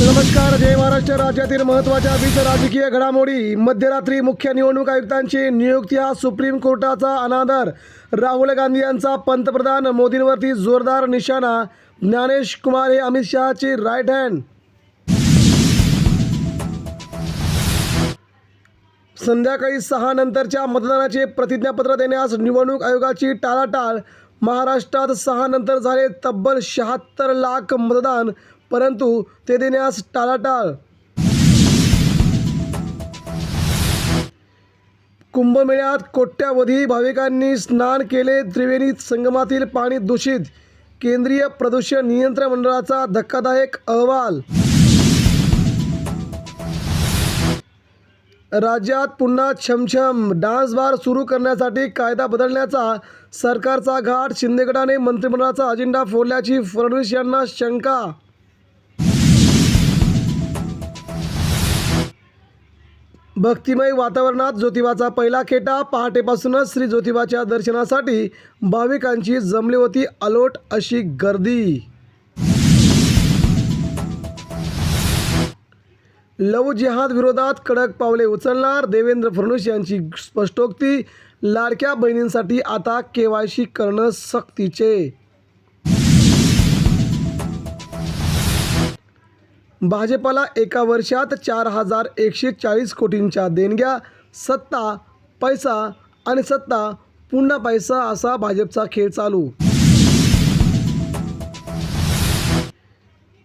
नमस्कार जय महाराष्ट्र. राज्यातील महत्त्वाच्या वीज राजकीय घडामोडी. मध्यरात्री मुख्य निवडणूक आयुक्तांची नियुक्ती हा सुप्रीम कोर्टाचा अनादर. राहुल गांधी यांचा पंतप्रधान मोदींवरती जोरदार निशाणा. ज्ञानेश कुमार हे अमित शहाची राईट हँड संध्याकाळी सहा नंतरच्या मतदानाचे प्रतिज्ञापत्र देण्यास निवडणूक आयोगाची टाळाटाळ. महाराष्ट्रात सहा नंतर झाले तब्बल शहात्तर लाख मतदान. परंतु ते देण्यास टाळाटाळ. कुंभमेळ्यात कोट्यावधी भाविकांनी स्नान केले त्रिवेणी संगमातील पाणी दूषित. केंद्रीय प्रदूषण नियंत्रण मंडळाचा धक्कादायक अहवाल. राज्यात पुन्हा छमछम. डान्स बार सुरू करण्यासाठी कायदा बदलण्याचा सरकारचा घाट शिंदेगडाने मंत्रिमंडळाचा अजेंडा फोडल्याची फडणवीस यांना शंका भक्तिमय वातावरणात ज्योतिबाचा पहिला खेटा पहाटेपासूनच श्री ज्योतिबाच्या दर्शनासाठी भाविकांची जमली होती अलोट अशी गर्दी. लव जिहाद विरोधात कडक पावले उचलणार देवेंद्र फडणवीस यांची स्पष्टोक्ती. लाडक्या बहिणींसाठी आता केवायसी करणं सक्तीचे. भाजपाला एका वर्षात चार हजार एकशे चाळीस कोटींच्या देणग्या सत्ता पैसा आणि सत्ता पुन्हा पैसा असा भाजपचा खेळ चालू.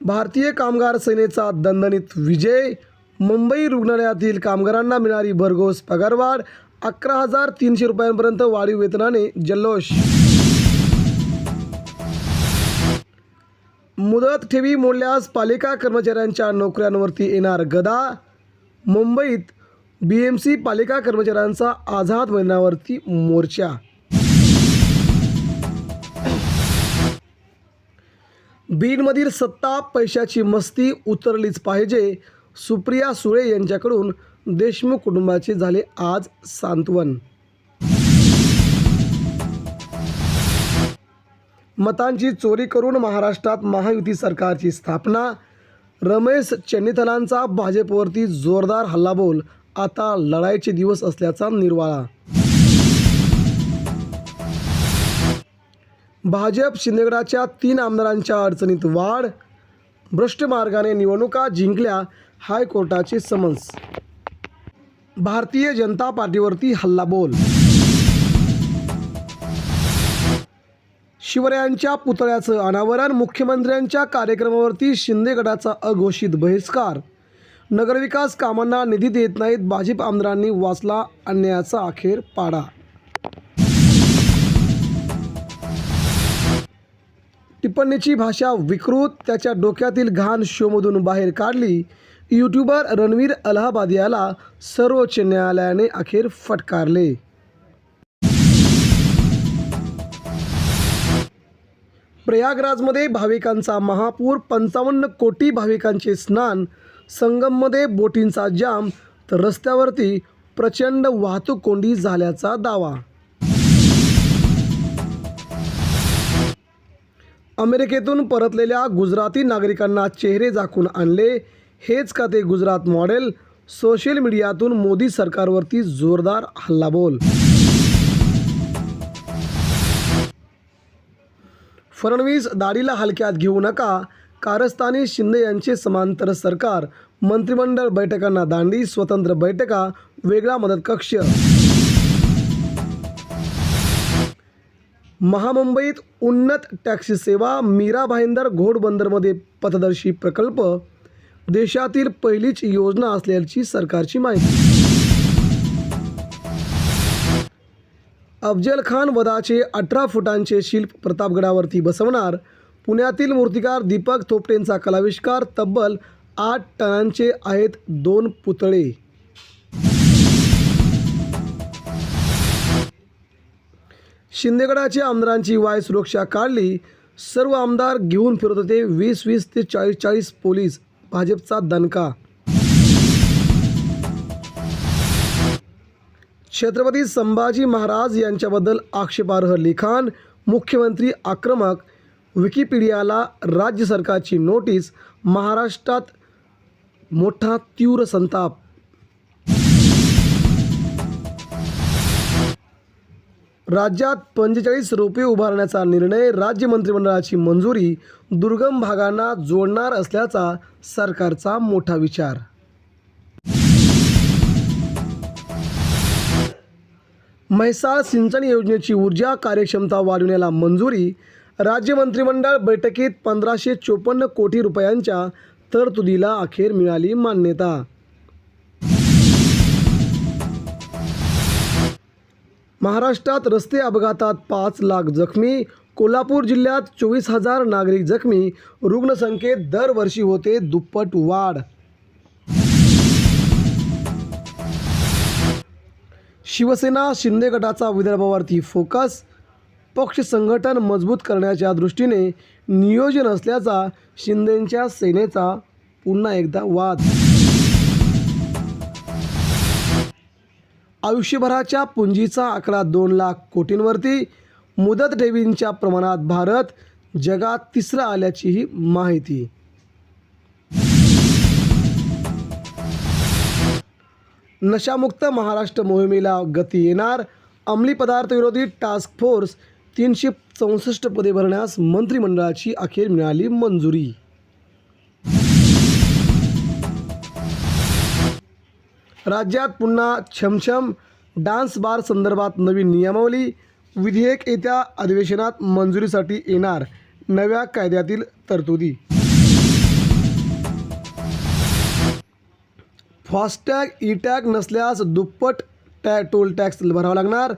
भारतीय कामगार सेनेचा दणदणीत विजय मुंबई रुग्णालयातील कामगारांना मिळणारी भरघोस पगारवाढ अकरा हजार तीनशे रुपयांपर्यंत वाढीव वेतनाने जल्लोष मुदत ठेवी मोडल्यास पालिका कर्मचाऱ्यांच्या नोकऱ्यांवरती येणार गदा. मुंबईत बी एम सी पालिका कर्मचाऱ्यांचा आझाद मैदानावरती मोर्चा. बीडमधील सत्ता पैशाची मस्ती उतरलीच पाहिजे सुप्रिया सुळे यांच्याकडून देशमुख कुटुंबाचे झाले आज सांत्वन. मतांची चोरी करून महाराष्ट्रात महायुती सरकारची स्थापना. रमेश चन्नीथलांचा भाजपवरती जोरदार हल्लाबोल. आता लढाईचे दिवस असल्याचा निर्वाळा. भाजप शिंदेगडाच्या तीन आमदारांच्या अडचणीत वाढ. भ्रष्ट मार्गाने निवडणुका जिंकल्या हायकोर्टाचे समन्स. भारतीय जनता पार्टीवरती हल्लाबोल. शिवरायांच्या पुतळ्याचं अनावरण मुख्यमंत्र्यांच्या कार्यक्रमावरती शिंदेगडाचा अघोषित बहिष्कार. नगरविकास कामांना निधी देत नाहीत भाजप आमदारांनी वाचला अन्यायाचा अखेर पाडा. टिप्पणीची भाषा विकृत त्याच्या डोक्यातील घाण शोमधून बाहेर काढली. यूट्यूबर रणवीर अलाहाबाद याला सर्वोच्च न्यायालयाने अखेर फटकारले. प्रयागराजमध्ये भाविकांचा महापूर पंचावन्न कोटी भाविकांचे स्नान संगममध्ये बोटींचा जाम तर रस्त्यावरती प्रचंड वाहतूक कोंडी झाल्याचा दावा. अमेरिकेतून परतलेल्या गुजराती नागरिकांना चेहरे झाकून आणले हेच का ते गुजरात मॉडेल? सोशल मीडियातून मोदी सरकारवरती जोरदार हल्लाबोल फडणवीस दाढीला हलक्यात घेऊ नका. कारस्थानी शिंदे यांचे समांतर सरकार. मंत्रिमंडळ बैठकांना दांडी स्वतंत्र बैठका वेगळा मदत कक्ष. महामुंबईत उन्नत टॅक्सी सेवा मीरा भाईंदर घोडबंदरमध्ये पथदर्शी प्रकल्प. देशातील पहिलीच योजना असल्याची सरकारची माहिती. अफजल खान वधाचे अठरा फुटांचे शिल्प प्रतापगडावरती बसवणार. पुण्यातील मूर्तिकार दीपक थोपटेंचा कलाविष्कार तब्बल आठ टनांचे आहेत दोन पुतळे. शिंदेगडाच्या आमदारांची वाय सुरक्षा काढली. सर्व आमदार घेऊन फिरत होते वीस वीस ते चाळीस चाळीस पोलीस. भाजपचा दणका छत्रपती संभाजी महाराज यांच्याबद्दल आक्षेपार्ह लिखाण मुख्यमंत्री आक्रमक विकिपीडियाला राज्य सरकारची नोटीस महाराष्ट्रात मोठा तीव्र संताप. राज्यात पंचेचाळीस रोपे उभारण्याचा निर्णय राज्य मंत्रिमंडळाची मंजुरी दुर्गम भागांना जोडणार असल्याचा सरकारचा मोठा विचार. म्हैसाळ सिंचन योजनेची ऊर्जा कार्यक्षमता वाढविण्याला मंजुरी राज्य मंत्रिमंडळ बैठकीत पंधराशे चोपन्न कोटी रुपयांच्या तरतुदीला अखेर मिळाली मान्यता. महाराष्ट्रात रस्ते अपघातात पाच लाख जखमी कोल्हापूर जिल्ह्यात चोवीस हजार नागरिक जखमी रुग्णसंख्येत दरवर्षी होते दुप्पट वाढ. शिवसेना शिंदे गटाचा विदर्भावरती फोकस पक्ष संघटन मजबूत करण्याच्या दृष्टीने नियोजन असल्याचा शिंदेंच्या सेनेचा पुन्हा एकदा वाद. आयुष्यभराच्या पुंजीचा आकडा दोन लाख कोटींवरती मुदत ठेवींच्या प्रमाणात भारत जगात तिसरा आल्याचीही माहिती. नशामुक्त महाराष्ट्र मोहिमेला गती येणार. अंमली पदार्थ विरोधी टास्क फोर्स तीनशे चौसष्ट पदे भरण्यास मंत्रिमंडळाची अखेर मिळाली मंजुरी. राज्यात पुन्हा छमछम डान्स बार संदर्भात नवीन नियमावली. विधेयक येत्या अधिवेशनात मंजुरीसाठी येणार. नव्या कायद्यातील तरतुदी. फास्टॅग ई टॅग नसल्यास दुप्पट टॅ टोल टॅक्स भरावा लागणार.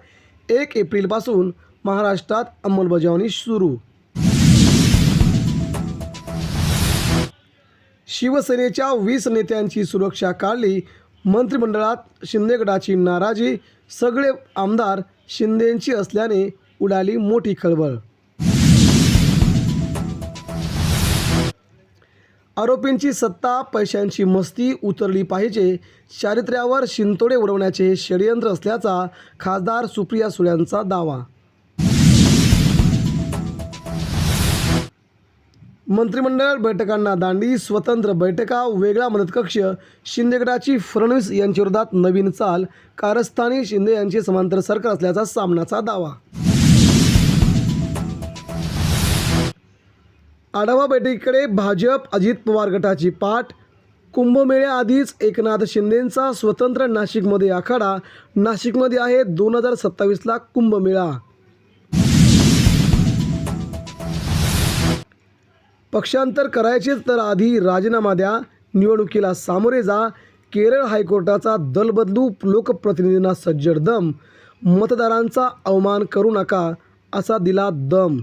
एक एप्रिलपासून महाराष्ट्रात अंमलबजावणी सुरू. शिवसेनेच्या वीस नेत्यांची सुरक्षा काढली. मंत्रिमंडळात शिंदे गटाची नाराजी. सगळे आमदार शिंदेंची असल्याने उडाली मोठी खळबळ. आरोपींची सत्ता पैशांची मस्ती उतरली पाहिजे. चारित्र्यावर शिंतोडे उडवण्याचे षडयंत्र असल्याचा खासदार सुप्रिया सुळ्यांचा दावा. मंत्रिमंडळ बैठकांना दांडी स्वतंत्र बैठका वेगळा मदत कक्ष शिंदेगडाची फडणवीस यांच्या विरोधात नवीन चाल कारस्थानी शिंदे यांचे समांतर सरकार असल्याचा सामनाचा दावा. आढावा बैठकीकडे भाजप अजित पवार गटाची पाठ. कुंभमेळ्याआधीच एकनाथ शिंदेंचा स्वतंत्र नाशिकमध्ये आखाडा. नाशिकमध्ये आहे दोन हजार सत्तावीसला कुंभमेळा. पक्षांतर करायचेच तर आधी राजीनामा द्या. निवडणुकीला सामोरे जा. केरळ हायकोर्टाचा दल बदलू लोकप्रतिनिधींना सज्जड दम. मतदारांचा अवमान करू नका असा दिला दम.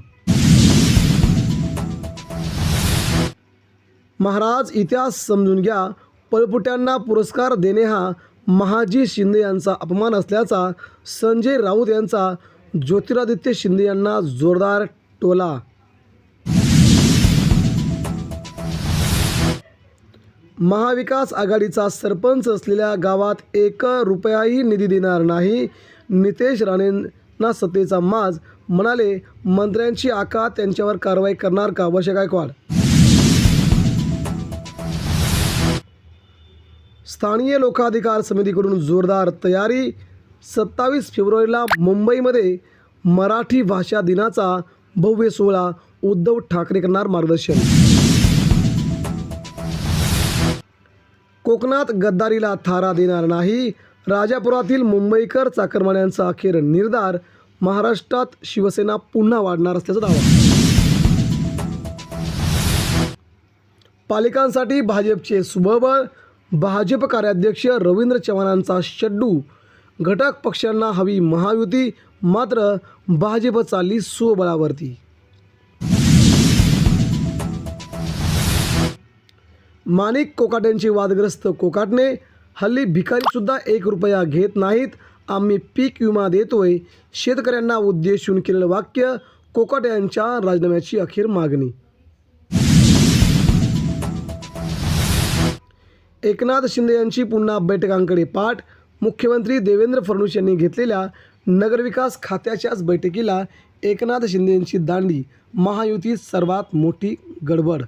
महाराज इतिहास समजून घ्या. पळपुट्यांना पुरस्कार देणे हा महाजी शिंदे यांचा अपमान असल्याचा संजय राऊत यांचा ज्योतिरादित्य शिंदे यांना जोरदार टोला. महाविकास आघाडीचा सरपंच असलेल्या गावात एक रुपयाही निधी देणार नाही. नितेश राणेंना सत्तेचा माज म्हणाले मंत्र्यांची आका त्यांच्यावर कारवाई करणार का? वर्ष गायकवाड स्थानीय लोकाधिकार समितीकडून जोरदार तयारी. सत्तावीस फेब्रुवारीला मुंबईमध्ये मराठी भाषा दिनाचा भव्य सोहळा उद्धव ठाकरे करणार मार्गदर्शन. कोकणात गद्दारीला थारा देणार नाही. राजापुरातील मुंबईकर चाकरमान्यांचा अखेर निर्धार. महाराष्ट्रात शिवसेना पुन्हा वाढणार असल्याचा दावा. पालिकांसाठी भाजपचे सुबबळ भाजप कार्याध्यक्ष रवींद्र चव्हाणांचा शड्डू. घटक पक्षांना हवी महायुती मात्र भाजप चालली स्वबळावरती माणिक कोकाट्यांची वादग्रस्त कोकाटणे हल्ली भिकारीसुद्धा एक रुपया घेत नाहीत. आम्ही पीक विमा देतोय. शेतकऱ्यांना उद्देशून केलेलं वाक्य कोकाट्यांच्या राजीनाम्याची अखेर मागणी. एकनाथ शिंदे यांची पुन्हा बैठकांकडे पाठ. मुख्यमंत्री देवेंद्र फडणवीस यांनी घेतलेल्या नगरविकास खात्याच्याच बैठकीला एकनाथ शिंदे यांची दांडी. महायुतीत सर्वात मोठी गडबड.